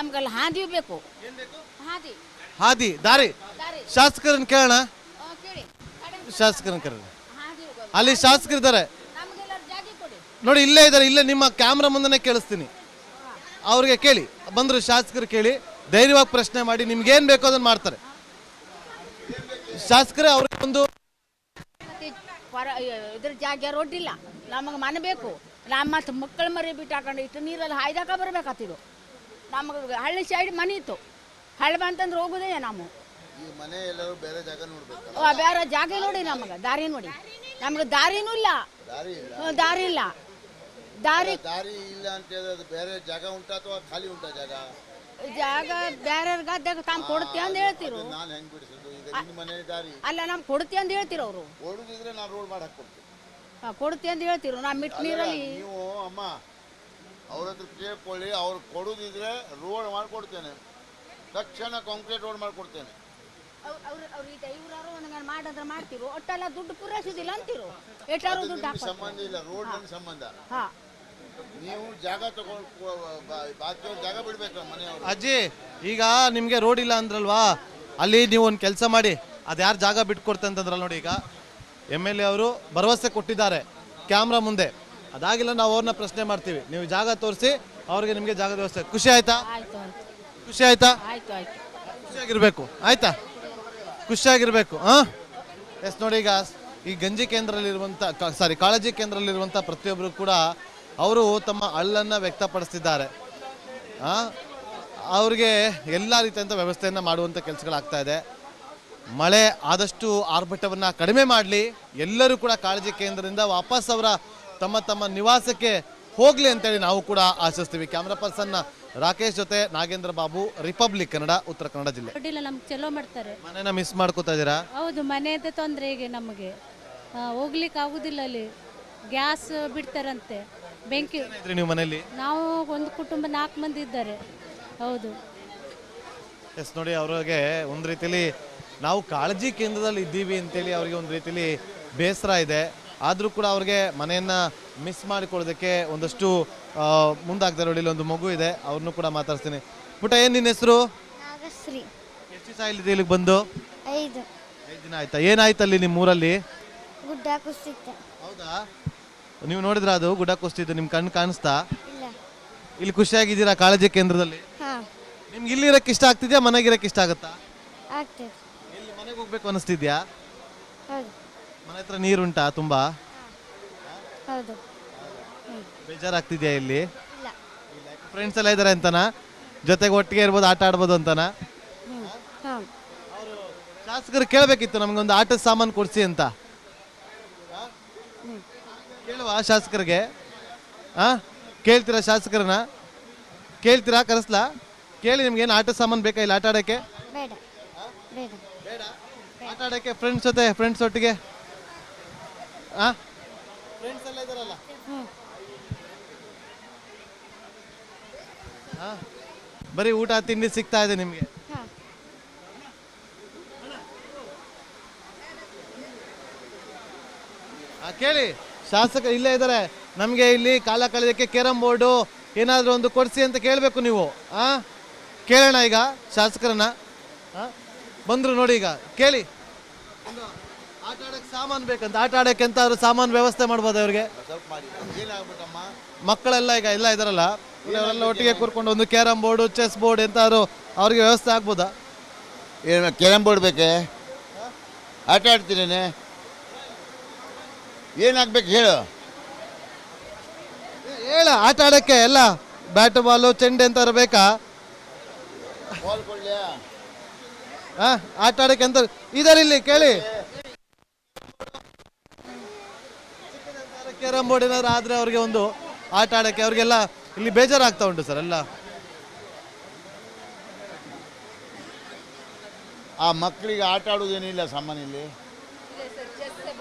ನಮ್ಗಲ್ಲಿ ಹಾದಿ ಬೇಕು. ಹಾದಿ. ಹಾದಿ ದಾರಿ. ದಾರಿ. ಶಾಸಕರನ್ನ ಕೇಳೋಣ. ಆ, ಕೇಳಿ. ಶಾಸಕರನ್ನ ಕೇಳೋಣ. ಹಾದಿ ಹೋಗೋದು. ಅಲ್ಲಿ ಶಾಸಕರಿದ್ದಾರೆ. ನಮ್ಗೆಲ್ಲ ಜಾಗ ಕೊಡಿ. ನೋಡಿ ಇಲ್ಲೇ ಇದ್ದಾರೆ. ಇಲ್ಲೇ ನಿಮ್ಮ ಕ್ಯಾಮ್ರಾ ಮುಂದೆನೇ ಕೇಳಿಸ್ತೀನಿ. ಅವ್ರಿಗೆ ಕೇಳಿ. ಬಂದ್ರು ಶಾಸಕರು ಕೇಳಿ. ಧೈರ್ಯವಾಗಿ ಪ್ರಶ್ನೆ ಮಾಡಿ ನಿಮ್ಗೆ ಏನ್ ಬೇಕೋ ಅದನ್ನ ಮಾಡ್ತಾರೆ. ಶಾಸಕರೇ ಅವ್ರಿಗೆ ಒಂದು ಮತ್ತೆ ಹೊರ ಇದ್ರ ಜಾಗ ರೋಡ್ ಇಲ್ಲ. ನಮಗೆ ಮನೆ ಬೇಕು. ನಮ್ಮ ಮತ್ತೆ ಮಕ್ಕಳ ಮರಿ ಬಿಟ್ಟು ಹಾಕೊಂಡು ಇಷ್ಟು ನೀರಲ್ಲಿ ಹಾಯ್ದಾಕ ಬರ್ಬೇಕಾತಿದು ನಮಗೆ ಹಳ್ಳಿ ಸೈಡ್ ಮನೆ ಇತ್ತು. ಹಳ್ಳಿ ಬಂತಂದ್ರೆ ಹೋಗುದೇ ನಾವು. ಈ ಮನೆ ಎಲ್ಲರೂ ಬೇರೆ ಜಾಗ ನೋಡ್ಬೇಕು ಆ, ಬೇರೆ ಜಾಗ ನೋಡಿ ನಮಗೆ ದಾರಿ ನೋಡಿ. ನಮ್ಗೆ ದಾರಿನೂ ಇಲ್ಲ. ದಾರಿ ಇಲ್ಲ ಹ್ಮ್, ದಾರಿ ಇಲ್ಲ. ದಾರಿ ದಾರಿ ಇಲ್ಲ ಅಂತ ಹೇಳಿದ್ರೆ ಅದು ಬೇರೆ ಜಾಗ ಉಂಟ ಅಥವಾ ಖಾಲಿ ಉಂಟ ಜಾಗ? ಜಾಗ ಬೇರೆ ಗದ್ದೆಗೆ ತಾನು ಕೊಡ್ತಿ ಅಂತ ಹೇಳ್ತಿರು. ನಾನು ಹೆಂಗ್ ಬಿಡಿಸೋದು? ಈಗ ನಿಮ್ಮ ಮನೆ ದಾರಿ. ಅಲ್ಲ ನಮ್ ಕೊಡ್ತಿ ಅಂತ ಹೇಳ್ತಿರು ಅವರು. ಓಡುದಿದ್ರೆ ನಾನು ರೋಡ್ ಮಾಡಿ ಹಾ ಕೊಡ್ತಿ ಅಂತ ಹೇಳ್ತಿರು. ನಾ ಮಿಟ್ ನೀರಲ್ಲಿ ನೀವು ಅಮ್ಮ ಅವ್ರ ಹತ್ರ ಕೇಳ್ಕೊಳ್ಳಿ ಅವ್ರು ಕೊಡುದಿದ್ರೆ ರೋಡ್ ಮಾಡಿಕೊಡ್ತೇನೆ. ತಕ್ಷಣ ಕಾಂಕ್ರೀಟ್ ರೋಡ್ ಮಾಡಿಕೊಡ್ತೇನೆ. ಮಾಡಂದ್ರೆ ಮಾಡ್ತಿರು. ಒಟ್ಟೆಲ್ಲ ದುಡ್ಡು ಪೂರೈಸುದಿಲ್ಲ ಅಂತಿರು. ಎಷ್ಟಾರು ದುಡ್ಡು ನಿಮ್ಗೆ ಹಾಕ್ತಾರೆ ಸಂಬಂಧ ಇಲ್ಲ ರೋಡ್ ನನ್ನ ಸಂಬಂಧ. ಹಾ. ನೀವು ಜಾಗ ತಗೊಂಡು ಬಾಕಿ ಜಾಗ ಬಿಡ್ಬೇಕು ಮನೆಯವರು. ಅಜ್ಜಿ ಈಗ ನಿಮ್ಗೆ ರೋಡ್ ಇಲ್ಲ ಅಂದ್ರಲ್ವಾ? ಅಲ್ಲಿ ನೀವು ಒಂದು ಕೆಲಸ ಮಾಡಿ ಅದು ಯಾರು ಜಾಗ ಬಿಟ್ಕೊಡ್ತಂತಂದ್ರಲ್ಲ ನೋಡಿ ಈಗ. ಎಂ ಎಲ್ ಎ ಅವರು ಭರವಸೆ ಕೊಟ್ಟಿದ್ದಾರೆ. ಕ್ಯಾಮ್ರಾ ಮುಂದೆ. ಅದಾಗಿಲ್ಲ ನಾವು ಅವ್ರನ್ನ ಪ್ರಶ್ನೆ ಮಾಡ್ತೀವಿ. ನೀವು ಜಾಗ ತೋರಿಸಿ ಅವ್ರಿಗೆ ನಿಮಗೆ ಜಾಗದ ವ್ಯವಸ್ಥೆ. ಖುಷಿ ಆಯ್ತಾ? ಖುಷಿ ಆಯ್ತಾ? ಖುಷಿಯಾಗಿರ್ಬೇಕು. ಆಯ್ತಾ? ಖುಷಿಯಾಗಿರ್ಬೇಕು ಹಾ? ಎಸ್ ನೋಡಿ ಈಗ ಈ ಗಂಜಿ ಕೇಂದ್ರದಲ್ಲಿರುವಂಥ ಸಾರಿ ಕಾಳಜಿ ಕೇಂದ್ರದಲ್ಲಿರುವಂಥ ಪ್ರತಿಯೊಬ್ಬರು ಕೂಡ ಅವರು ತಮ್ಮ ಅಳ್ಳನ್ನು ವ್ಯಕ್ತಪಡಿಸ್ತಿದ್ದಾರೆ. ಅವ್ರಿಗೆ ಎಲ್ಲ ರೀತಿಯಂಥ ವ್ಯವಸ್ಥೆಯನ್ನು ಮಾಡುವಂಥ ಕೆಲಸಗಳಾಗ್ತಾ ಇದೆ. ಮಳೆ ಆದಷ್ಟು ಆರ್ಭಟವನ್ನು ಕಡಿಮೆ ಮಾಡಲಿ. ಎಲ್ಲರೂ ಕೂಡ ಕಾಳಜಿ ಕೇಂದ್ರದಿಂದ ವಾಪಸ್ ಅವರ ತಮ್ಮ ತಮ್ಮ ನಿವಾಸಕ್ಕೆ ಹೋಗ್ಲಿ ಅಂತೇಳಿ ನಾವು ಕೂಡ ಆಶಿಸ್ತೀವಿ. ಕ್ಯಾಮ್ರಾ ಪರ್ಸನ್ ರಾಕೇಶ್ ಜೊತೆ ನಾಗೇಂದ್ರ ಬಾಬು ರಿಪಬ್ಲಿಕ್ ಕನ್ನಡ ಉತ್ತರ ಕನ್ನಡ ಜಿಲ್ಲೆ. ಅಡ್ಡಿಲ್ಲ ನಮ್ಗೆ ಚಲೋ ಮಾಡ್ತಾರೆ. ಮನೇನ ಮಿಸ್ ಮಾಡ್ಕೋತಾ ಇದ್ದೀರಾ? ಹೌದು ಮನೆಯದೇ ತೊಂದರೆ ಈಗ ನಮಗೆ. ಹೋಗ್ಲಿಕ್ಕೆ ಆಗುದಿಲ್ಲ ಅಲ್ಲಿ. ಗ್ಯಾಸ್ ಬಿಡ್ತಾರಂತೆ. ಬೆಂಕಿ ಇದ್ರಿ ನೀವು ಮನೆಯಲ್ಲಿ? ನಾವು ಒಂದು ಕುಟುಂಬ ನಾಲ್ಕು ಮಂದಿ ಇದ್ದಾರೆ. ಹೌದು. ಎಸ್ ನೋಡಿ ಅವ್ರಿಗೆ ಒಂದು ರೀತಿಲಿ ನಾವು ಕಾಳಜಿ ಕೇಂದ್ರದಲ್ಲಿ ಇದ್ದೀವಿ ಅಂತೇಳಿ ಅವರಿಗೆ ಒಂದು ರೀತಿಲಿ ಬೇಸರ ಇದೆ. ಆದರೂ ಕೂಡ ಅವ್ರಿಗೆ ಮನೆಯನ್ನು ಮಿಸ್ ಮಾಡಿಕೊಳ್ಳೋದಕ್ಕೆ ಒಂದಷ್ಟು ಮುಂದಾಗ್ತಾರೆ ನೋಡಿ ಇಲ್ಲಿ ಒಂದು ಮಗು ಇದೆ ಅವ್ರನ್ನೂ ಕೂಡ ಮಾತಾಡ್ತೀನಿ ಪುಟ ಏನು ನಿನ್ನ ಹೆಸರು? ನಾಗಶ್ರೀ. ಎಷ್ಟು ದಿವಸ ಇಲ್ಲಿದೆ ಇಲ್ಲಿಗೆ ಬಂದು? ಐದು. ಐದು ದಿನ ಆಯ್ತಾ? ಏನಾಯ್ತು ಅಲ್ಲಿ ನಿಮ್ಮ ಊರಲ್ಲಿ? ಗುಡ್ಡ ಕುಸಿತ. ಹೌದಾ? ನೀವು ನೋಡಿದ್ರ ಅದು ಗುಡ್ಡ ಕುಸ್ತಿದ್ದು ನಿಮ್ಮ ಕಣ್ಣು ಕಾಣಿಸ್ತಾ? ಇಲ್ಲ. ಇಲ್ಲಿ ಖುಷಿಯಾಗಿದ್ದೀರಾ ಕಾಳಜಿ ಕೇಂದ್ರದಲ್ಲಿ? ಹಾಂ. ನಿಮ್ಗೆ ಇಲ್ಲಿ ಇರಕ್ಕೆ ಇಷ್ಟ ಆಗ್ತಿದ್ಯಾ ಮನೆಗೆ ಇರಕ್ಕೆ ಇಷ್ಟ ಆಗುತ್ತಾ? ಆಗ್ತದೆ. ಇಲ್ಲಿ ಮನೆಗೆ ಹೋಗ್ಬೇಕು ಅನಿಸ್ತಿದ್ಯಾ? ಹೌದು. ಮನೆ ಹತ್ರ ನೀರುಂಟಾ ತುಂಬಾ? ಹೌದು. ಬೇಜಾರಾಗ್ತಿದ್ಯಾ ಇಲ್ಲಿ? ಇಲ್ಲ. ಫ್ರೆಂಡ್ಸ್ ಎಲ್ಲ ಇದ್ದಾರೆ ಅಂತನಾ? ಜೊತೆಗೆ ಒಟ್ಟಿಗೆ ಇರ್ಬೋದು ಆಟ ಆಡ್ಬೋದು ಅಂತನ? ಹಾಂ. ಶಾಸಕರು ಕೇಳಬೇಕಿತ್ತು ನಮಗೊಂದು ಆಟದ ಸಾಮಾನು ಕೊಡ್ಸಿ ಅಂತ. ಕೇಳುವ ಶಾಸಕರಿಗೆ. ಹಾ? ಕೇಳ್ತೀರಾ ಶಾಸಕರನ್ನ? ಕೇಳ್ತೀರಾ? ಕರೆಸ್ಲಾ? ಕೇಳಿ ನಿಮ್ಗೆ ಏನು ಆಟದ ಸಾಮಾನು ಬೇಕಾ ಇಲ್ಲಿ ಆಟ ಆಡೋಕ್ಕೆ? ಬೇಡ. ಬೇಡ. ಆಟ ಆಡೋಕೆ ಫ್ರೆಂಡ್ಸ್ ಜೊತೆ ಫ್ರೆಂಡ್ಸ್ ಒಟ್ಟಿಗೆ? ಫ್ರೆಂಡ್ಸ್ ಎಲ್ಲ? ಬರೀ ಊಟ ತಿಂಡಿ ಸಿಗ್ತಾ ಇದೆ ನಿಮಗೆ. ಹಾಂ. ಆ, ಕೇಳಿ. ಶಾಸಕ ಇಲ್ಲೇ ಇದ್ದಾರೆ ನಮಗೆ ಇಲ್ಲಿ ಕಾಲ ಕಳೆಯೋಕ್ಕೆ ಕೇರಂ ಬೋರ್ಡು ಏನಾದರೂ ಒಂದು ಕೊಡಿಸಿ ಅಂತ ಕೇಳಬೇಕು ನೀವು. ಆ? ಕೇಳೋಣ ಈಗ ಶಾಸಕರನ್ನ? ಬಂದ್ರು ನೋಡಿ ಈಗ. ಕೇಳಿ. ಆಟ ಆಡಕ್ಕೆ ಸಾಮಾನು ಬೇಕಂತ ಆಟ ಆಡಕ್ಕೆ ಎಂತಾದ್ರು ಸಾಮಾನು ವ್ಯವಸ್ಥೆ ಮಾಡ್ಬೋದು ಅವ್ರಿಗೆ. ಸ್ವಲ್ಪ ಮಾಡಿ ಏನಾಗ್ಬೇಕಮ್ಮ ಮಕ್ಕಳೆಲ್ಲ ಈಗ ಎಲ್ಲ ಇದಾರಲ್ಲ ಇವರೆಲ್ಲ ಒಟ್ಟಿಗೆ ಕೂರ್ಕೊಂಡು ಒಂದು ಕ್ಯಾರಮ್ ಬೋರ್ಡು ಚೆಸ್ ಬೋರ್ಡ್ ಎಂತಾದ್ರು ಅವ್ರಿಗೆ ವ್ಯವಸ್ಥೆ ಆಗ್ಬೋದಾ? ಏನು ಕ್ಯಾರಮ್ ಬೋರ್ಡ್ ಬೇಕೆ? ಆಟ ಆಡ್ತೀನಿ ಏನಾಗ್ಬೇಕು ಹೇಳು. ಹೇಳ ಆಟ ಆಡಕ್ಕೆ ಎಲ್ಲ ಬ್ಯಾಟ್ ಬಾಲು ಚೆಂಡೆ ಎಂತಾದ್ರು ಬೇಕಾ? ಬಾಲ್ ಕೊಡ್ಲಿಯಾ? ಆಟ ಆಡಕ್ಕೆ ಎಂತ ಇದಾರೆ ಇಲ್ಲಿ ಕೇಳಿ. ಕ್ಯಾರಂ ಬೋರ್ಡ್ ಏನಾದ್ರು ಆದ್ರೆ ಅವ್ರಿಗೆ ಒಂದು ಆಟ ಆಡಕ್ಕೆ ಅವ್ರಿಗೆಲ್ಲ ಇಲ್ಲಿ ಬೇಜಾರಾಗ್ತಾ ಉಂಟು ಸರ್ ಎಲ್ಲ ಆ ಮಕ್ಕಳಿಗೆ ಆಟ ಆಡೋದೇನಿಲ್ಲ ಸಾಮಾನ್ಯ ಇಲ್ಲಿ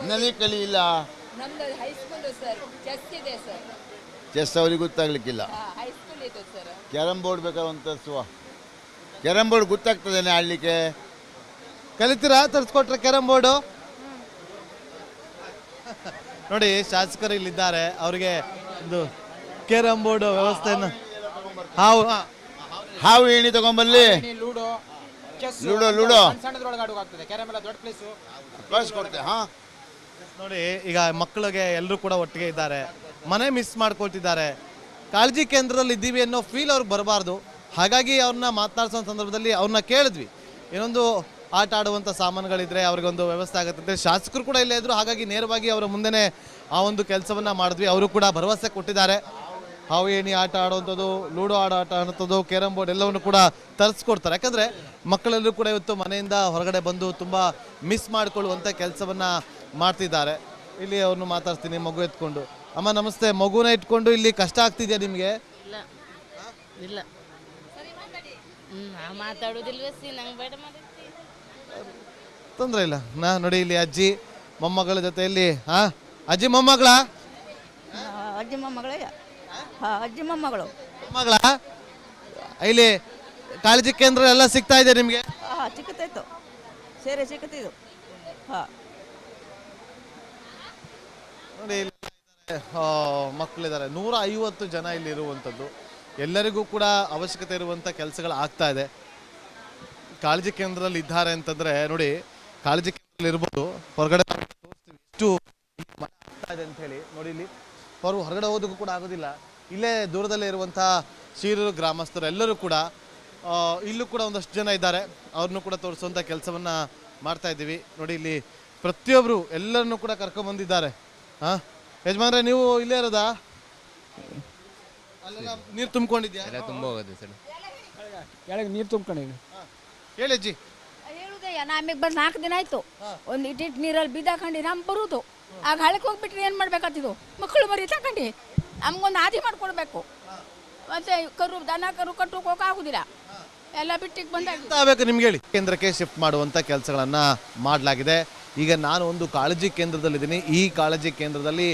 ನನಗೆ ಕಲಿಯಿಲ್ಲ? ಚೆಸ್ ಇದೆ ಸರ್. ಚೆಸ್ ಅವ್ರಿಗೆ ಗೊತ್ತಾಗ್ಲಿಕ್ಕಿಲ್ಲ. ಕ್ಯಾರಂ ಕ್ಯಾರಮ್ ಬೋರ್ಡ್ ಬೇಕಾದಂತ ಸುವ ಕ್ಯಾರಮ್ ಬೋರ್ಡ್ ಗೊತ್ತಾಗ್ತದೇನೆ ಆಡ್ಲಿಕ್ಕೆ? ಕಲಿತೀರಾ? ತರಿಸ್ಕೊಟ್ರೆ ಕ್ಯಾರಂ ಬೋರ್ಡು ನೋಡಿ ಶಾಸಕರು ಇಲ್ಲಿದ್ದಾರೆ. ಅವರಿಗೆ ಒಂದು ಕೇರಂ ಬೋರ್ಡ್ ವ್ಯವಸ್ಥೆಯನ್ನು ಹಾವು. ಹಾವು ಏಣಿ ತಗೊಂಬಲ್ಲಿ. Ludo chess ludo, ludo. ಕೊಡ್ತೇವೆ ಹಾಂ. ನೋಡಿ ಈಗ ಮಕ್ಕಳಿಗೆ ಎಲ್ಲರೂ ಕೂಡ ಒಟ್ಟಿಗೆ ಇದ್ದಾರೆ. ಮನೆ ಮಿಸ್ ಮಾಡ್ಕೊಳ್ತಿದ್ದಾರೆ. ಕಾಳಜಿ ಕೇಂದ್ರದಲ್ಲಿ ಇದ್ದೀವಿ ಅನ್ನೋ ಫೀಲ್ ಅವ್ರಿಗೆ ಬರಬಾರ್ದು. ಹಾಗಾಗಿ ಅವ್ರನ್ನ ಮಾತನಾಡಿಸೋ ಸಂದರ್ಭದಲ್ಲಿ ಅವ್ರನ್ನ ಕೇಳಿದ್ವಿ. ಏನೊಂದು ಆಟ ಆಡುವಂಥ ಸಾಮಾನುಗಳಿದ್ರೆ ಅವ್ರಿಗೊಂದು ವ್ಯವಸ್ಥೆ ಆಗುತ್ತೆ ಶಾಸಕರು ಕೂಡ ಇಲ್ಲೇ ಇದ್ರು. ಹಾಗಾಗಿ ನೇರವಾಗಿ ಅವರ ಮುಂದೆನೇ ಆ ಒಂದು ಕೆಲಸವನ್ನು ಮಾಡಿದ್ವಿ. ಅವರು ಕೂಡ ಭರವಸೆ ಕೊಟ್ಟಿದ್ದಾರೆ. ಹಾವು ಏಣಿ ಆಟ ಆಡುವಂಥದ್ದು, ಲೂಡೋ ಆಡ ಆಟ ಆಡುವಂಥದ್ದು ಕೇರಮ್ ಬೋರ್ಡ್ ಎಲ್ಲವನ್ನು ಕೂಡ ತರಿಸ್ಕೊಡ್ತಾರೆ. ಯಾಕಂದರೆ ಮಕ್ಕಳೆಲ್ಲರೂ ಕೂಡ ಇವತ್ತು ಮನೆಯಿಂದ ಹೊರಗಡೆ ಬಂದು ತುಂಬ ಮಿಸ್ ಮಾಡಿಕೊಳ್ಳುವಂಥ ಕೆಲಸವನ್ನು ಮಾಡ್ತಿದ್ದಾರೆ. ಇಲ್ಲಿ ಅವ್ರನ್ನ ಮಾತಾಡ್ತೀನಿ ಮಗು ಎತ್ಕೊಂಡು. ಅಮ್ಮ, ನಮಸ್ತೆ. ಮಗುನ ಇಟ್ಕೊಂಡು ಇಲ್ಲಿ ಕಷ್ಟ ಆಗ್ತಿದೆಯಾ ನಿಮಗೆ? ಇಲ್ಲ. ಮಾತಾಡೋದಿಲ್ವೇ ನಂಗೆ ಬೇಡ ಮಾಡಿರ್ತಿ ತೊಂದರೆ ಇಲ್ಲ. ನಾ ನೋಡಿ ಇಲ್ಲಿ ಅಜ್ಜಿ ಮೊಮ್ಮಗಳ ಜೊತೆಯಲ್ಲಿ ಹಾ? ಅಜ್ಜಿ ಮೊಮ್ಮಗಳ? ಅಜ್ಜಿ ಮೊಮ್ಮಗಳ? ಹಾಂ ಅಜ್ಜಿ ಮೊಮ್ಮಗಳು. ಮೊಮ್ಮಗಳ? ಇಲ್ಲಿ ಕಾಳಜಿ ಕೇಂದ್ರ ಎಲ್ಲ ಸಿಗ್ತಾ ಇದೆ ನಿಮಗೆ? ಹಾಂ ಸೇರೆ ಸಿಕ್ಕತ್ತಿದ್ದು ಹಾಂ. ನೋಡಿ ಇಲ್ಲಿ ಮಕ್ಕಳಿದ್ದಾರೆ. ನೂರ ಐವತ್ತು ಜನ ಇಲ್ಲಿ ಇರುವಂಥದ್ದು. ಎಲ್ಲರಿಗೂ ಕೂಡ ಅವಶ್ಯಕತೆ ಇರುವಂಥ ಕೆಲಸಗಳು ಆಗ್ತಾ ಇದೆ. ಕಾಳಜಿ ಕೇಂದ್ರದಲ್ಲಿ ಇದ್ದಾರೆ ಅಂತಂದ್ರೆ ನೋಡಿ ಕಾಳಜಿ ಕೇಂದ್ರದಲ್ಲಿ ಇರ್ಬೋದು ಹೊರಗಡೆ ಇಷ್ಟು ಇದೆ ಅಂತ ಹೇಳಿ ನೋಡಿ ಇಲ್ಲಿ. ಅವರು ಹೊರಗಡೆ ಹೋದಕ್ಕೂ ಕೂಡ ಆಗೋದಿಲ್ಲ. ಇಲ್ಲೇ ದೂರದಲ್ಲೇ ಇರುವಂತಹ ಶೀರೂರು ಗ್ರಾಮಸ್ಥರು ಎಲ್ಲರೂ ಕೂಡ ಇಲ್ಲೂ ಕೂಡ ಒಂದಷ್ಟು ಜನ ಇದ್ದಾರೆ. ಅವ್ರನ್ನೂ ಕೂಡ ತೋರಿಸುವಂಥ ಕೆಲಸವನ್ನ ಮಾಡ್ತಾ ಇದ್ದೀವಿ. ನೋಡಿ ಇಲ್ಲಿ ಪ್ರತಿಯೊಬ್ಬರು ಎಲ್ಲರನ್ನೂ ಕೂಡ ಕರ್ಕೊಂಬಂದಿದ್ದಾರೆ. ಹಾ ಯಜಮಾನ್ರೆ ನೀವು ಇಲ್ಲೇ ಇರೋದಾ? ಅಲ್ಲೆಲ್ಲ ನೀರು ತುಂಬಿಕೊಂಡಿದ್ಯಾ? ಎಲ್ಲ ತುಂಬ ಹೋಗೋದು ಸರ್. ಕೆಳಗೆ ನೀರು ತುಂಬ್ಕೊಂಡಿವಿ ಹೇಳಿ ಅಜ್ಜಿ. ಹೇಳುದಯ್ಯ ನಮಗೆ ಬಂದು ನಾಲ್ಕು ದಿನ ಆಯ್ತು. ಒಂದು ಇಟ್ಟಿಟ್ಟು ನೀರಲ್ಲಿ ಬಿದ್ದಾಕಂಡು ನಮ್ಮ ಬರುದು. ಆಗ ಹಳಕ್ಕೆ ಹೋಗ್ಬಿಟ್ರೆ ಏನು ಮಾಡ್ಬೇಕಾತಿದು? ಮಕ್ಕಳು ಮರಿ ತಗೊಂಡು ನಮ್ಗೊಂದು ಆದಿ ಮಾಡ್ಕೊಡ್ಬೇಕು. ಮತ್ತೆ ಕರು ದನ ಕರು ಕಟ್ಟೋಕೆ ಆಗುದಿಲ್ಲ. ಎಲ್ಲ ಬಿಟ್ಟಿಗೆ ಬಂದಾಗ ಆಗ್ಬೇಕು ನಿಮ್ಗೆ ಹೇಳಿ? ಕೇಂದ್ರಕ್ಕೆ ಶಿಫ್ಟ್ ಮಾಡುವಂತ ಕೆಲಸಗಳನ್ನ ಮಾಡಲಾಗಿದೆ. ಈಗ ನಾನು ಒಂದು ಕಾಳಜಿ ಕೇಂದ್ರದಲ್ಲಿದ್ದೀನಿ. ಈ ಕಾಳಜಿ ಕೇಂದ್ರದಲ್ಲಿ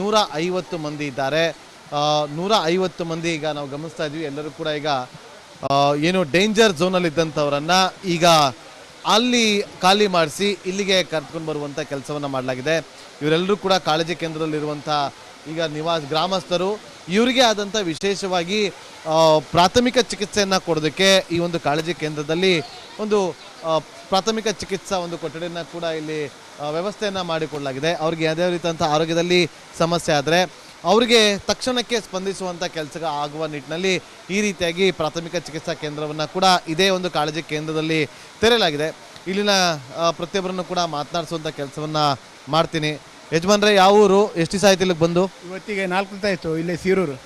ನೂರ ಐವತ್ತು ಮಂದಿ ಇದ್ದಾರೆ. ನೂರ ಐವತ್ತು ಮಂದಿ ಈಗ ನಾವು ಗಮನಿಸ್ತಾ ಇದ್ವಿ. ಎಲ್ಲರೂ ಕೂಡ ಈಗ ಏನು ಡೇಂಜರ್ ಝೋನಲ್ಲಿ ಇದ್ದಂಥವರನ್ನು ಈಗ ಅಲ್ಲಿ ಖಾಲಿ ಮಾಡಿಸಿ ಇಲ್ಲಿಗೆ ಕರ್ಕೊಂಡು ಬರುವಂಥ ಕೆಲಸವನ್ನು ಮಾಡಲಾಗಿದೆ. ಇವರೆಲ್ಲರೂ ಕೂಡ ಕಾಳಜಿ ಕೇಂದ್ರದಲ್ಲಿರುವಂಥ ಈಗ ನಿವಾಸ, ಗ್ರಾಮಸ್ಥರು ಇವರಿಗೆ ಆದಂಥ ವಿಶೇಷವಾಗಿ ಪ್ರಾಥಮಿಕ ಚಿಕಿತ್ಸೆಯನ್ನು ಕೊಡೋದಕ್ಕೆ ಈ ಒಂದು ಕಾಳಜಿ ಕೇಂದ್ರದಲ್ಲಿ ಒಂದು ಪ್ರಾಥಮಿಕ ಚಿಕಿತ್ಸಾ ಒಂದು ಕೊಠಡಿಯನ್ನು ಕೂಡ ಇಲ್ಲಿ ವ್ಯವಸ್ಥೆಯನ್ನು ಮಾಡಿಕೊಡಲಾಗಿದೆ. ಅವ್ರಿಗೆ ಯಾವುದೇ ರೀತಿಯಂಥ ಆರೋಗ್ಯದಲ್ಲಿ ಸಮಸ್ಯೆ ಆದರೆ ಅವರಿಗೆ ತಕ್ಷಣಕ್ಕೆ ಸ್ಪಂದಿಸುವಂಥ ಕೆಲಸ ಆಗುವ ನಿಟ್ಟಿನಲ್ಲಿ ಈ ರೀತಿಯಾಗಿ ಪ್ರಾಥಮಿಕ ಚಿಕಿತ್ಸಾ ಕೇಂದ್ರವನ್ನು ಕೂಡ ಇದೇ ಒಂದು ಕಾಳಜಿ ಕೇಂದ್ರದಲ್ಲಿ ತೆರೆಯಲಾಗಿದೆ. ಇಲ್ಲಿನ ಪ್ರತಿಯೊಬ್ಬರನ್ನು ಕೂಡ ಮಾತನಾಡಿಸುವಂಥ ಕೆಲಸವನ್ನು ಮಾಡ್ತೀನಿ. ಯಜಮಾನ್ರೆ ಯಾವ ಊರು? ಎಷ್ಟು ದಿವಸ ಆಯ್ತು ಇಲ್ಲಿಗೆ ಬಂದು? ಇವತ್ತಿಗೆ ನಾಲ್ಕು ದಿವಸ ಆಯಿತು ಇಲ್ಲೇ ಸೀರೂರು.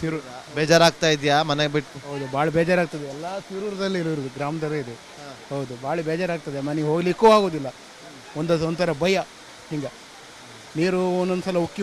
ಸೀರೂರು. ಬೇಜಾರಾಗ್ತಾ ಇದೆಯಾ? ಮನೆಗೆ ಬಿಟ್ಟು ಹೌದು ಭಾಳ ಬೇಜಾರಾಗ್ತದೆ. ಎಲ್ಲ ಸೀರೂರದಲ್ಲಿ ಇರೋರು ಗ್ರಾಮದಲ್ಲೇ ಇದೆ. ಹೌದು ಭಾಳ ಬೇಜಾರಾಗ್ತದೆ. ಮನೆಗೆ ಹೋಗ್ಲಿಕ್ಕೂ ಆಗೋದಿಲ್ಲ. ಒಂದೊಂದು ಒಂಥರ ಭಯ. ಹಿಂಗೆ. ನೀರು ಒಂದೊಂದು ಸಲ ಉಕ್ಕಿ